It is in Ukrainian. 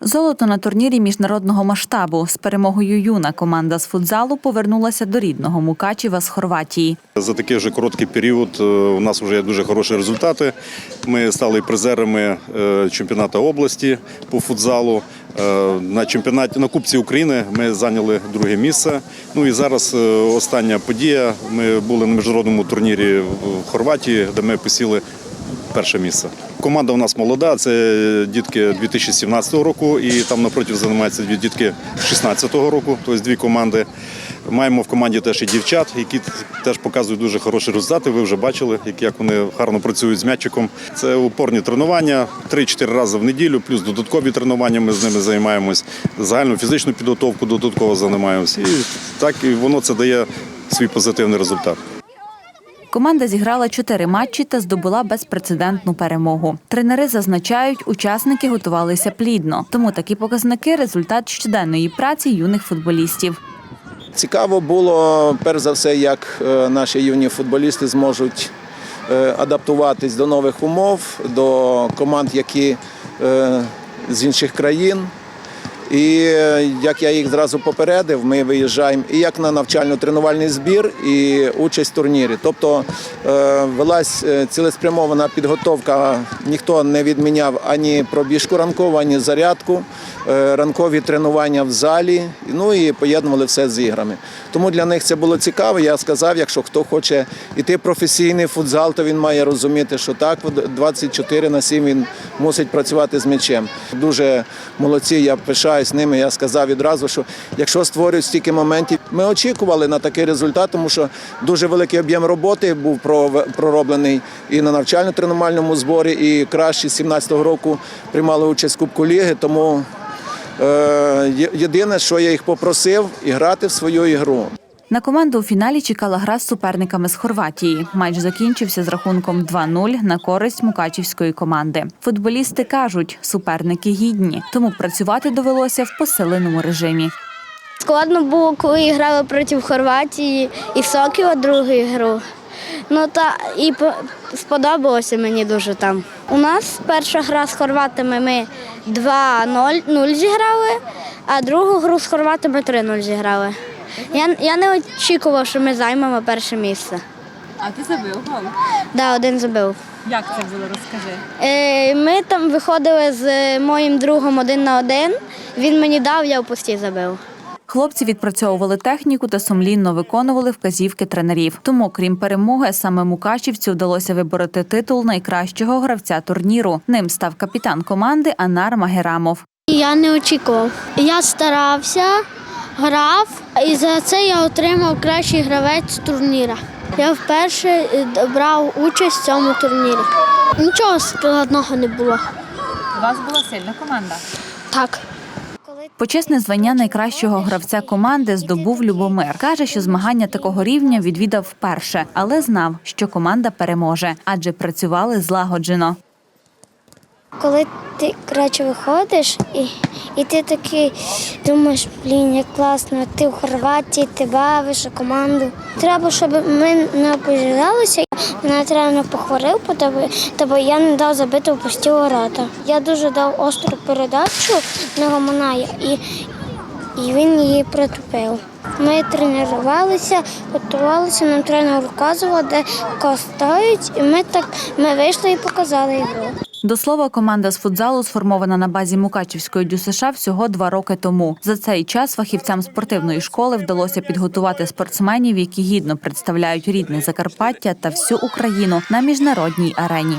Золото на турнірі міжнародного масштабу з перемогою юна команда з футзалу повернулася до рідного Мукачева з Хорватії. За такий вже короткий період е, у нас вже є дуже хороші результати. Ми стали призерами е, чемпіонату області по футзалу. Е, На чемпіонаті на Кубці України ми зайняли друге місце. Ну і зараз остання подія. Ми були на міжнародному турнірі в Хорватії, де ми посіли перше місце. Команда у нас молода, це дітки 2017 року, і там напроти займаються дітки 2016 року, тобто дві команди. Маємо в команді теж і дівчат, які теж показують дуже хороші результати. Ви вже бачили, як- вони гарно працюють з м'ячиком. Це упорні тренування 3-4 рази в неділю, плюс додаткові тренування. Ми з ними займаємось. Загальну фізичну підготовку додатково займаємось. І так і воно це дає свій позитивний результат. Команда зіграла чотири матчі та здобула безпрецедентну перемогу. Тренери зазначають, учасники готувалися плідно, тому такі показники результат щоденної праці юних футболістів. Цікаво було, перш за все, як е, наші юні футболісти зможуть е, адаптуватись до нових умов, до команд, які е, з інших країн. І як я їх зразу попередив, ми виїжджаємо і як на навчально-тренувальний збір, і участь в турнірі. Тобто е, велась е, цілеспрямована підготовка. Ніхто не відміняв ані пробіжку ранкову, ані зарядку, е, ранкові тренування в залі. Ну і поєднували все з іграми. Тому для них це було цікаво. Я сказав, якщо хто хоче йти професійний футзал, то він має розуміти, що так, 24 на 7 він мусить працювати з м'ячем. Дуже молодці, я пишаюсь ними. Я сказав відразу, що якщо створюють стільки моментів, ми очікували на такий результат, тому що дуже великий об'єм роботи був пророблений і на навчально-тренувальному зборі, і кращі з 17-го року приймали участь Кубку Ліги. Тому е, єдине, що я їх попросив, і грати в свою ігру. На команду у фіналі чекала гра з суперниками з Хорватії. Матч закінчився з рахунком 2-0 на користь мукачівської команди. Футболісти кажуть, суперники гідні, тому працювати довелося в посиленому режимі. Складно було, коли грали проти Хорватії і Сокіла другу гру. Ну та і по- сподобалося мені дуже там. У нас перша гра з хорватами ми 2-0 зіграли, а другу гру з хорватами 3-0 зіграли. Я, я не очікував, що ми займемо перше місце. А ти забив гол? Да, один забив. Як це було? Розкажи. Е, Ми там виходили з моїм другом один на один. Він мені дав, я в пусті забив. Хлопці відпрацьовували техніку та сумлінно виконували вказівки тренерів. Тому, крім перемоги, саме Мукачівцю вдалося вибороти титул найкращого гравця турніру. Ним став капітан команди Анар Магерамов. Я не очікував. Я старався, грав, і за це я отримав кращий гравець турніра. Я вперше е, брав участь в цьому турнірі. Нічого складного не було. У вас була сильна команда. Так. Почесне звання найкращого гравця команди здобув Любомир. Каже, що змагання такого рівня відвідав вперше, але знав, що команда переможе, адже працювали злагоджено. Коли ти коротше, виходиш і, і ти такий думаєш, блін, як класно, ти в Хорватії, ти бавиш команду. Треба, щоб ми не опожалися. Мене тренер похвалив, по тебе, тобі я не дав забити в пусті ворота. Я дуже дав остру передачу на Романая і, і він її притупив. Ми тренувалися, готувалися, нам тренер розказував, де костають, і ми так ми вийшли і показали його. До слова, команда з футзалу сформована на базі Мукачівської ДЮСШ всього два роки тому. За цей час фахівцям спортивної школи вдалося підготувати спортсменів, які гідно представляють рідне Закарпаття та всю Україну на міжнародній арені.